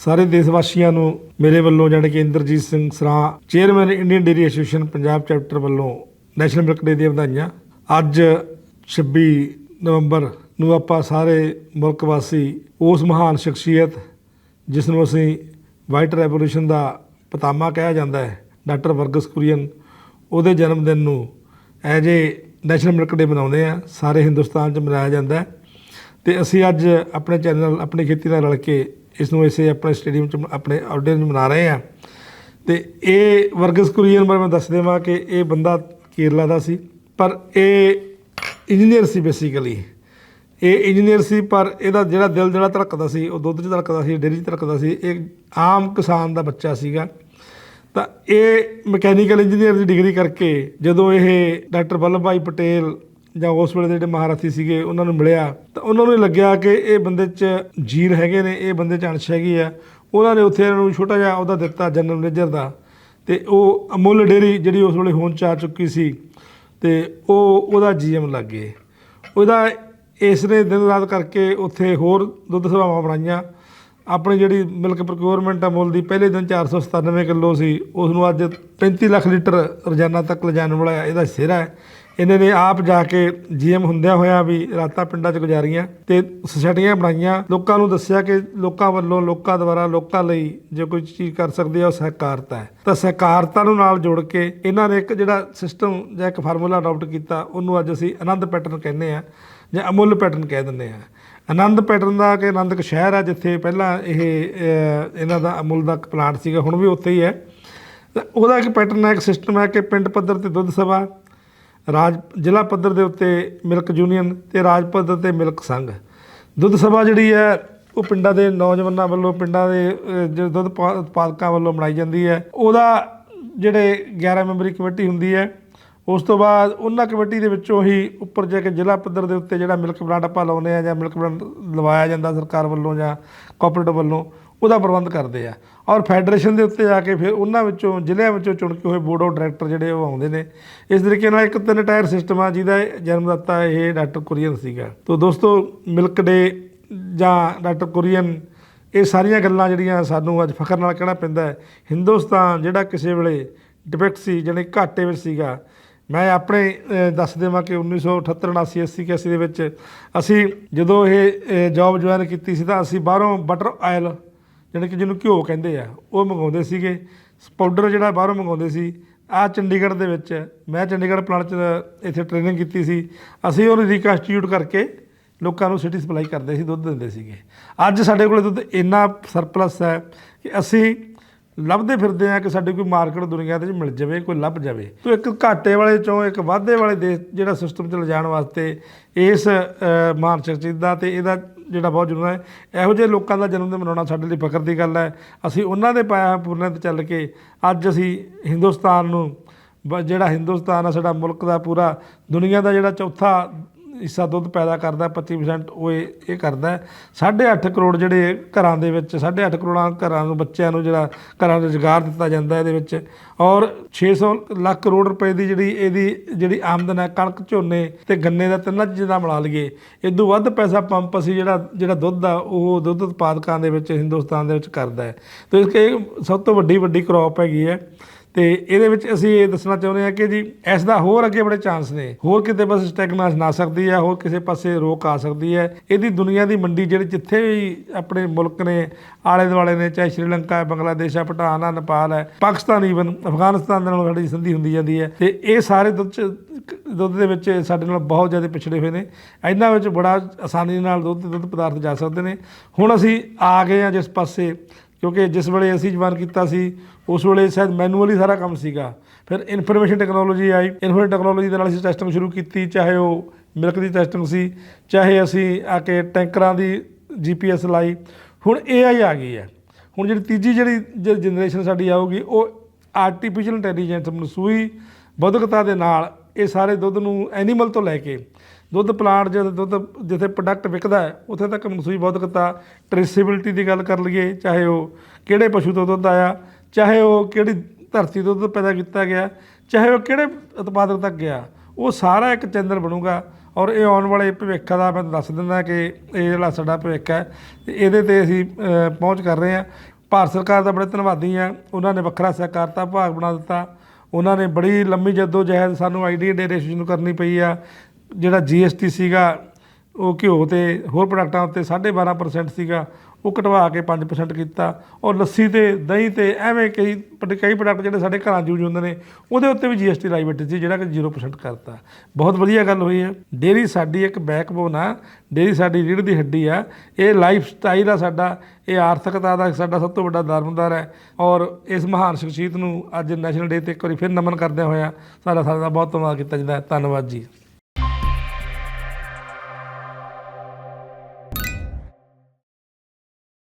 ਸਾਰੇ ਦੇਸ਼ ਵਾਸੀਆਂ ਨੂੰ ਮੇਰੇ ਵੱਲੋਂ ਜਾਣੀ ਕਿ Inderjit Singh Sran chairman Indian dairy association Punjab chapter ਵੱਲੋਂ ਨੈਸ਼ਨਲ ਮਿਲਕ ਡੇ ਦੀਆਂ ਵਧਾਈਆਂ। ਅੱਜ 26 ਨਵੰਬਰ ਨੂੰ ਆਪਾਂ ਸਾਰੇ ਮੁਲਕ ਵਾਸੀ ਉਸ ਮਹਾਨ ਸ਼ਖਸੀਅਤ ਜਿਸ ਨੂੰ ਅਸੀਂ ਵਾਈਟ ਰੈਵੋਲੂਸ਼ਨ ਦਾ ਪਤਾਮਾ ਕਿਹਾ ਜਾਂਦਾ ਹੈ ਡਾਕਟਰ ਵਰਗਸ ਕੁਰੀਅਨ, ਉਹਦੇ ਜਨਮ ਦਿਨ ਨੂੰ as a national milk day ਮਨਾਉਂਦੇ ਆ ਸਾਰੇ ਹਿੰਦੁਸਤਾਨ 'ਚ ਮਨਾਇਆ ਜਾਂਦਾ ਹੈ। ਤੇ ਅਸੀਂ ਅੱਜ ਆਪਣੇ ਚੈਨਲ, ਆਪਣੀ ਖੇਤੀ ਨਾਲ ਰਲ ਕੇ ਇਸ ਨੂੰ ਇਸੇ ਆਪਣੇ ਸਟੇਡੀਅਮ 'ਚ ਆਪਣੇ ਆਡੀਅנס ਮਨਾ ਰਹੇ ਆ। ਤੇ ਇਹ ਵਰਗਸ ਕੁਰੀਅਨ ਬਾਰੇ ਮੈਂ ਦੱਸ ਦੇਵਾਂ ਕਿ ਇਹ ਬੰਦਾ ਕੇਰਲਾ ਦਾ ਸੀ, ਪਰ ਇਹ ਇੰਜੀਨੀਅਰ ਸੀ ਬੇਸਿਕਲੀ ਇਹ ਇੰਜੀਨੀਅਰ ਸੀ, ਪਰ ਇਹਦਾ ਜਿਹੜਾ ਦਿਲ ਜਿਹੜਾ ਧੜਕਦਾ ਸੀ, ਉਹ ਦੁੱਧ 'ਚ ਧੜਕਦਾ ਸੀ, ਡੇਰੀ 'ਚ ਧੜਕਦਾ ਸੀ, ਇਹ ਆਮ ਕਿਸਾਨ ਦਾ ਬੱਚਾ ਸੀਗਾ। ਤਾਂ ਇਹ ਮਕੈਨੀਕਲ ਇੰਜੀਨੀਅਰ ਦੀ ਡਿਗਰੀ ਕਰਕੇ ਜਦੋਂ ਇਹ ਡਾਕਟਰ ਵੱਲਭ ਭਾਈ ਪਟੇਲ ਜਾਂ ਉਸ ਵੇਲੇ ਦੇ ਜਿਹੜੇ ਮਹਾਰਾਥੀ ਸੀਗੇ, ਉਹਨਾਂ ਨੂੰ ਮਿਲਿਆ, ਤਾਂ ਉਹਨਾਂ ਨੂੰ ਲੱਗਿਆ ਕਿ ਇਹ ਬੰਦੇ 'ਚ ਜੀਨ ਹੈਗੇ ਨੇ, ਇਹ ਬੰਦੇ 'ਚ ਅੰਸ਼ ਹੈਗੀ ਆ। ਉਹਨਾਂ ਨੇ ਉੱਥੇ ਇਹਨਾਂ ਨੂੰ ਛੋਟਾ ਜਿਹਾ ਉਹਦਾ ਦਿੱਤਾ, ਜਨਰਲ ਮੈਨੇਜਰ ਦਾ। ਤੇ ਉਹ ਅਮੁੱਲ ਡੇਰੀ ਜਿਹੜੀ ਉਸ ਵੇਲੇ ਹੋਂਦ ਚ ਆ ਚੁੱਕੀ ਸੀ, ਤੇ ਉਹ ਉਹਦਾ ਜੀਐਮ ਲੱਗ ਗਏ। ਉਹਦਾ ਇਸ ਨੇ ਦਿਨ ਰਾਤ ਕਰਕੇ ਉੱਥੇ ਹੋਰ ਦੁੱਧ ਸਭਾਵਾਂ ਬਣਾਈਆਂ। ਆਪਣੀ ਜਿਹੜੀ ਮਿਲਕ ਪ੍ਰੋਕਿਊਰਮੈਂਟ ਆ ਮੁੱਲ ਦੀ, ਪਹਿਲੇ ਦਿਨ 497 ਕਿਲੋ ਸੀ, ਉਸ ਨੂੰ ਅੱਜ 35 ਲੱਖ ਲੀਟਰ ਰੋਜ਼ਾਨਾ ਤੱਕ ਲਿਜਾਣ ਵਾਲਾ ਇਹਦਾ ਸਿਹਰਾ ਹੈ। ਇਹਨਾਂ ਨੇ ਆਪ ਜਾ ਕੇ ਜੀਐਮ ਹੁੰਦਿਆਂ ਹੋਇਆ ਵੀ ਰਾਤਾਂ ਪਿੰਡਾਂ 'ਚ ਗੁਜ਼ਾਰੀਆਂ ਤੇ ਸੁਸਾਇਟੀਆਂ ਬਣਾਈਆਂ। ਲੋਕਾਂ ਨੂੰ ਦੱਸਿਆ ਕਿ ਲੋਕਾਂ ਵੱਲੋਂ ਲੋਕਾਂ ਦੁਆਰਾ ਲੋਕਾਂ ਲਈ ਜੇ ਕੋਈ ਚੀਜ਼ ਕਰ ਸਕਦੇ ਆ, ਉਹ ਸਹਿਕਾਰਤਾ ਹੈ। ਤਾਂ ਸਹਿਕਾਰਤਾ ਨੂੰ ਨਾਲ ਜੋੜ ਕੇ ਇਹਨਾਂ ਨੇ ਇੱਕ ਜਿਹੜਾ ਸਿਸਟਮ ਜਾਂ ਇੱਕ ਫਾਰਮੂਲਾ ਅਡਾਪਟ ਕੀਤਾ, ਉਹਨੂੰ ਅੱਜ ਅਸੀਂ ਆਨੰਦ ਪੈਟਰਨ ਕਹਿੰਦੇ ਆ ਜਾਂ ਅਮੁੱਲ ਪੈਟਰਨ ਕਹਿ ਦਿੰਦੇ ਆ ਆਨੰਦ ਪੈਟਰਨ ਦਾ ਕਿ ਆਨੰਦ ਇੱਕ ਸ਼ਹਿਰ ਆ ਜਿੱਥੇ ਪਹਿਲਾਂ ਇਹ ਇਹਨਾਂ ਦਾ ਅਮੁੱਲ ਦਾ ਪਲਾਂਟ ਸੀਗਾ, ਹੁਣ ਵੀ ਉੱਥੇ ਹੀ ਹੈ। ਉਹਦਾ ਇੱਕ ਪੈਟਰਨ ਹੈ, ਇੱਕ ਸਿਸਟਮ ਹੈ ਕਿ ਪਿੰਡ ਪੱਧਰ ਤੇ ਦੁੱਧ ਸਭਾ ਰਾਜ ਜ਼ਿਲ੍ਹਾ ਪੱਧਰ ਦੇ ਉੱਤੇ ਮਿਲਕ ਯੂਨੀਅਨ ਤੇ ਰਾਜ ਪੱਧਰ ਤੇ ਮਿਲਕ ਸੰਘ। ਦੁੱਧ ਸਭਾ ਜਿਹੜੀ ਹੈ ਉਹ ਪਿੰਡਾਂ ਦੇ ਨੌਜਵਾਨਾਂ ਵੱਲੋਂ ਪਿੰਡਾਂ ਦੇ ਅਹ, ਜਿਹੜੇ ਦੁੱਧ ਪਾ- ਉਤਪਾਦਕਾਂ ਵੱਲੋਂ ਬਣਾਈ ਜਾਂਦੀ ਹੈ। ਉਹਦਾ ਜਿਹੜੇ 11 ਮੈਂਬਰੀ ਕਮੇਟੀ ਹੁੰਦੀ ਹੈ ਉਸ ਤੋਂ ਬਾਅਦ ਉਹਨਾਂ ਕਮੇਟੀ ਦੇ ਵਿੱਚੋਂ ਹੀ ਉੱਪਰ ਜਾ ਕੇ ਜ਼ਿਲ੍ਹਾ ਪੱਧਰ ਦੇ ਉੱਤੇ ਜਿਹੜਾ ਮਿਲਕ ਬ੍ਰਾਂਡ ਆਪਾਂ ਲਾਉਂਦੇ ਆ ਜਾਂ ਮਿਲਕ ਬ੍ਰਾਂਡ ਲਵਾਇਆ ਜਾਂਦਾ ਸਰਕਾਰ ਵੱਲੋਂ ਜਾਂ ਕੋਆਪਰੇਟਿਵ ਵੱਲੋਂ ਉਹਦਾ ਪ੍ਰਬੰਧ ਕਰਦੇ ਆ। ਔਰ ਫੈਡਰੇਸ਼ਨ ਦੇ ਉੱਤੇ ਜਾ ਕੇ ਫਿਰ ਉਹਨਾਂ ਵਿੱਚੋਂ, ਜ਼ਿਲ੍ਹਿਆਂ ਵਿੱਚੋਂ ਚੁਣ ਕੇ ਹੋਏ ਬੋਰਡ ਆਫ ਡਾਇਰੈਕਟਰ ਜਿਹੜੇ ਉਹ ਆਉਂਦੇ ਨੇ। ਇਸ ਤਰੀਕੇ ਨਾਲ ਇੱਕ ਤਿੰਨ ਟਾਇਰ ਸਿਸਟਮ ਆ, ਜਿਹਦਾ ਜਨਮਦਾਤਾ ਇਹ ਡਾਕਟਰ ਕੁਰੀਅਨ ਸੀਗਾ। ਤੋਂ ਦੋਸਤੋ, ਮਿਲਕ ਡੇ ਜਾਂ ਡਾਕਟਰ ਕੁਰੀਅਨ, ਇਹ ਸਾਰੀਆਂ ਗੱਲਾਂ ਜਿਹੜੀਆਂ ਸਾਨੂੰ ਅੱਜ ਫਖਰ ਨਾਲ ਕਹਿਣਾ ਪੈਂਦਾ ਹੈ। ਹਿੰਦੁਸਤਾਨ ਜਿਹੜਾ ਕਿਸੇ ਵੇਲੇ ਡਿਫੈਕਟ ਸੀ, ਜਾਣੀ ਘਾਟੇ ਵਿੱਚ ਸੀਗਾ। ਮੈਂ ਆਪਣੇ ਦੱਸ ਦੇਵਾਂ ਕਿ 1978 79 80 81 ਦੇ ਵਿੱਚ ਅਸੀਂ ਜਦੋਂ ਇਹ ਜੌਬ ਜੁਆਇਨ ਕੀਤੀ ਸੀ ਤਾਂ ਅਸੀਂ ਬਾਹਰੋਂ ਬਟਰ ਆਇਲ ਜਾਣੀ ਕਿ ਜਿਹਨੂੰ ਘਿਓ ਕਹਿੰਦੇ ਆ, ਉਹ ਮੰਗਾਉਂਦੇ ਸੀਗੇ। ਪਾਊਡਰ ਜਿਹੜਾ ਬਾਹਰੋਂ ਮੰਗਾਉਂਦੇ ਸੀ ਆ ਚੰਡੀਗੜ੍ਹ ਦੇ ਵਿੱਚ, ਮੈਂ ਚੰਡੀਗੜ੍ਹ ਪਲਾਂਟ 'ਚ ਇੱਥੇ ਟ੍ਰੇਨਿੰਗ ਕੀਤੀ ਸੀ। ਅਸੀਂ ਉਹਨੂੰ ਰੀਕਨਸਟੀਟਿਊਟ ਕਰਕੇ ਲੋਕਾਂ ਨੂੰ ਸਿਟੀ ਸਪਲਾਈ ਕਰਦੇ ਸੀ, ਦੁੱਧ ਦਿੰਦੇ ਸੀਗੇ। ਅੱਜ ਸਾਡੇ ਕੋਲ ਦੁੱਧ ਇੰਨਾ ਸਰਪਲਸ ਹੈ ਕਿ ਅਸੀਂ ਲੱਭਦੇ ਫਿਰਦੇ ਆ ਕਿ ਸਾਡੇ ਕੋਈ ਮਾਰਕੀਟ ਦੁਨੀਆ 'ਤੇ ਮਿਲ ਜਾਵੇ, ਕੋਈ ਲੱਭ ਜਾਵੇ। ਤੋ ਇੱਕ ਘਾਟੇ ਵਾਲੇ ਚੋਂ, ਇੱਕ ਵਾਧੇ ਵਾਲੇ ਦੇਸ਼ ਜਿਹੜਾ ਸਿਸਟਮ ਚ ਲਿਜਾਣ ਵਾਸਤੇ ਇਸ ਮਾਨਸਿਕ ਮਹਾਨ ਦਾ ਤੇ ਇਹਦਾ ਜਿਹੜਾ ਬਹੁਤ ਜ਼ਰੂਰੀ ਹੈ। ਇਹੋ ਜਿਹੇ ਲੋਕਾਂ ਦਾ ਜਨਮ ਦਿਨ ਮਨਾਉਣਾ ਸਾਡੇ ਲਈ ਫਖਰ ਦੀ ਗੱਲ ਹੈ। ਅਸੀਂ ਉਹਨਾਂ ਦੇ ਪਾਇਆ ਪੂਰਨਾਂ ਤੇ ਚੱਲ ਕੇ ਅੱਜ ਅਸੀਂ ਹਿੰਦੁਸਤਾਨ ਨੂੰ, ਬ- ਜਿਹੜਾ ਹਿੰਦੁਸਤਾਨ ਆ, ਸਾਡਾ ਮੁਲਕ ਦਾ ਪੂਰਾ ਦੁਨੀਆ ਦਾ ਜਿਹੜਾ ਚੌਥਾ ਹਿੱਸਾ ਦੁੱਧ ਪੈਦਾ ਕਰਦਾ 25% ਉਹ ਇਹ ਇਹ ਕਰਦਾ। ਹੈ। ਸਾਢੇ 8 ਕਰੋੜ ਜਿਹੜੇ ਘਰਾਂ ਦੇ ਵਿੱਚ, ਸਾਢੇ 8 ਕਰੋੜਾਂ ਘਰਾਂ ਨੂੰ, ਬੱਚਿਆਂ ਨੂੰ ਜਿਹੜਾ ਘਰਾਂ ਨੂੰ ਰੁਜ਼ਗਾਰ ਦਿੱਤਾ ਜਾਂਦਾ ਇਹਦੇ ਵਿੱਚ। ਔਰ 600 ਲੱਖ ਕਰੋੜ ਰੁਪਏ ਦੀ ਜਿਹੜੀ ਇਹਦੀ ਜਿਹੜੀ ਆਮਦਨ ਹੈ, ਕਣਕ, ਝੋਨੇ ਤੇ ਗੰਨੇ ਦਾ ਤਿੰਨਾਂ ਚੀਜ਼ਾਂ ਦਾ ਮਿਲਾ ਲਈਏ। ਇਦੋਂ ਵੱਧ ਪੈਸਾ ਪੰਪ ਅਸੀਂ ਜਿਹੜਾ ਜਿਹੜਾ ਦੁੱਧ ਆ, ਉਹ ਦੁੱਧ ਉਤਪਾਦਕਾਂ ਦੇ ਵਿੱਚ, ਹਿੰਦੁਸਤਾਨ ਦੇ ਵਿੱਚ ਕਰਦਾ ਹੈ। ਤੇ ਇਸ ਕੇ ਸਭ ਤੋਂ ਵੱਡੀ ਵੱਡੀ ਕ੍ਰੌਪ ਹੈਗੀ ਹੈ। ਤੇ ਇਹਦੇ ਵਿੱਚ ਅਸੀਂ ਇਹ ਦੱਸਣਾ ਚਾਹੁੰਦੇ ਹਾਂ ਕਿ ਜੀ, ਇਸ ਦਾ ਹੋਰ ਅੱਗੇ ਬੜੇ ਚਾਂਸ ਨੇ। ਹੋਰ ਕਿਤੇ ਬਸ ਸਟੈਗਨਾਸ ਨਾ ਸਕਦੀ ਹੈ, ਹੋਰ ਕਿਸੇ ਪਾਸੇ ਰੋਕ ਆ ਸਕਦੀ ਹੈ। ਇਹਦੀ ਦੁਨੀਆ ਦੀ ਮੰਡੀ ਜਿਹੜੀ ਜਿੱਥੇ ਵੀ ਆਪਣੇ ਮੁਲਕ ਨੇ ਆਲੇ ਦੁਆਲੇ ਨੇ, ਚਾਹੇ ਸ਼੍ਰੀਲੰਕਾ ਹੈ, ਬੰਗਲਾਦੇਸ਼ ਹੈ, ਭੂਟਾਨ ਹੈ, ਨੇਪਾਲ ਹੈ, ਪਾਕਿਸਤਾਨ ਈਵਨ ਅਫਗਾਨਿਸਤਾਨ ਦੇ ਨਾਲ ਸਾਡੀ ਸੰਧੀ ਹੁੰਦੀ ਜਾਂਦੀ ਹੈ। ਤੇ ਇਹ ਸਾਰੇ ਦੁੱਧ ਚ, ਦੁੱਧ ਦੇ ਵਿੱਚ ਸਾਡੇ ਨਾਲ ਬਹੁਤ ਜ਼ਿਆਦਾ ਪਿਛੜੇ ਹੋਏ ਨੇ। ਇਹਨਾਂ ਵਿੱਚ ਬੜਾ ਆਸਾਨੀ ਨਾਲ ਦੁੱਧ ਦੁੱਧ ਪਦਾਰਥ ਜਾ ਸਕਦੇ ਨੇ। ਹੁਣ ਅਸੀਂ ਆ ਗਏ ਹਾਂ ਜਿਸ ਪਾਸੇ ਕਿਉਂਕਿ ਜਿਸ ਵੇਲੇ ਅਸੀਂ ਜਵਾਨ ਕੀਤਾ ਸੀ, ਉਸ ਵੇਲੇ ਸ਼ਾਇਦ ਮੈਨੂਅਲੀ ਸਾਰਾ ਕੰਮ ਸੀਗਾ। ਫਿਰ ਇਨਫੋਰਮੇਸ਼ਨ ਟੈਕਨੋਲੋਜੀ ਆਈ। ਇਨਫੋਰਮੇਸ਼ਨ ਟੈਕਨੋਲੋਜੀ ਦੇ ਨਾਲ ਅਸੀਂ ਟੈਸਟਿੰਗ ਸ਼ੁਰੂ ਕੀਤੀ, ਚਾਹੇ ਉਹ ਮਿਲਕ ਦੀ ਟੈਸਟਿੰਗ ਸੀ, ਚਾਹੇ ਅਸੀਂ ਆ ਕੇ ਟੈਂਕਰਾਂ ਦੀ ਜੀਪੀਐਸ ਲਾਈ। ਹੁਣ ਏਆਈ ਆ ਗਈ ਹੈ। ਹੁਣ ਜਿਹੜੀ ਤੀਜੀ ਜਿਹੜੀ ਜਨਰੇਸ਼ਨ ਸਾਡੀ ਆਊਗੀ, ਉਹ ਆਰਟੀਫੀਸ਼ੀਅਲ ਇੰਟੈਲੀਜੈਂਸ ਮਨਸੂਈ, ਬੌਧਿਕਤਾ ਦੇ ਨਾਲ ਇਹ ਸਾਰੇ ਦੁੱਧ ਨੂੰ ਐਨੀਮਲ ਤੋਂ ਲੈ ਕੇ ਦੁੱਧ ਪਲਾਂਟ ਜਦ ਦੁੱਧ ਜਿੱਥੇ ਪ੍ਰੋਡਕਟ ਵਿਕਦਾ ਹੈ, ਉੱਥੇ ਤੱਕ ਮਨਸੂਈ ਬੌਧਿਕਤਾ ਟ੍ਰੇਸੇਬਿਲਟੀ ਦੀ ਗੱਲ ਕਰ ਲਈਏ, ਚਾਹੇ ਉਹ ਕਿਹੜੇ ਪਸ਼ੂ ਤੋਂ ਦੁੱਧ ਆਇਆ, ਚਾਹੇ ਉਹ ਕਿਹੜੀ ਧਰਤੀ ਤੋਂ ਦੁੱਧ ਪੈਦਾ ਕੀਤਾ ਗਿਆ, ਚਾਹੇ ਉਹ ਕਿਹੜੇ ਉਤਪਾਦਕ ਤੱਕ ਗਿਆ, ਉਹ ਸਾਰਾ ਇੱਕ ਚੈਨਲ ਬਣੂਗਾ। ਔਰ ਇਹ ਆਉਣ ਵਾਲੇ ਭਵਿੱਖ ਦਾ ਮੈਂ ਦੱਸ ਦਿੰਦਾ ਕਿ ਇਹ ਜਿਹੜਾ ਸਾਡਾ ਭਵਿੱਖ ਹੈ, ਤੇ ਇਹਦੇ ਤੇ ਅਸੀਂ ਪਹੁੰਚ ਕਰ ਰਹੇ ਹਾਂ। ਭਾਰਤ ਸਰਕਾਰ ਦਾ ਬੜੇ ਧੰਨਵਾਦੀ ਆ ਉਹਨਾਂ ਨੇ ਵੱਖਰਾ ਸਹਿਕਾਰਤਾ ਵਿਭਾਗ ਬਣਾ ਦਿੱਤਾ। ਉਹਨਾਂ ਨੇ ਬੜੀ ਲੰਮੀ ਜੱਦੋ ਜਹਿਦ ਸਾਨੂੰ ਆਈਡੀ ਡੇਰੇਸ਼ਨ ਕਰਨੀ ਪਈ ਆ। ਜਿਹੜਾ ਜੀਐਸਟੀ ਸੀਗਾ, ਉਹ ਘਿਓ ਤੇ ਹੋਰ ਪ੍ਰੋਡਕਟਾਂ ਉੱਤੇ 12.5% ਸੀਗਾ, ਉਹ ਘਟਵਾ ਕੇ 5% ਕੀਤਾ। ਔਰ ਲੱਸੀ ਤੇ ਦਹੀਂ ਤੇ ਐਵੇਂ ਕਈ ਕਈ ਪ੍ਰੋਡਕਟ ਜਿਹੜੇ ਸਾਡੇ ਘਰਾਂ 'ਚ ਯੂਜ਼ ਹੁੰਦੇ ਨੇ, ਉਹਦੇ ਉੱਤੇ ਵੀ ਜੀਐਸਟੀ ਲਾਈ ਬੈਠੀ ਸੀ, ਜਿਹੜਾ ਕਿ 0% ਕਰਤਾ। ਬਹੁਤ ਵਧੀਆ ਗੱਲ ਹੋਈ ਹੈ ਡੇਰੀ ਸਾਡੀ ਇੱਕ ਬੈਕਬੋਨ ਆ ਡੇਰੀ ਸਾਡੀ ਰੀੜ੍ਹ ਦੀ ਹੱਡੀ ਆ। ਇਹ ਲਾਈਫ ਸਟਾਈਲ ਆ ਸਾਡਾ, ਇਹ ਆਰਥਿਕਤਾ ਦਾ ਸਾਡਾ ਸਭ ਤੋਂ ਵੱਡਾ ਦਰਮਦਾਰ ਹੈ। ਔਰ ਇਸ ਮਹਾਨ ਸ਼ਖਸੀਅਤ ਨੂੰ ਅੱਜ ਨੈਸ਼ਨਲ ਡੇ ਤੇ ਇੱਕ ਵਾਰੀ ਫਿਰ ਨਮਨ ਕਰਦਿਆਂ ਹੋਇਆ ਸਾਡਾ ਸਾਰਿਆਂ ਦਾ ਬਹੁਤ ਧੰਨਵਾਦ ਕੀਤਾ ਜਾਂਦਾ ਧੰਨਵਾਦ ਜੀ।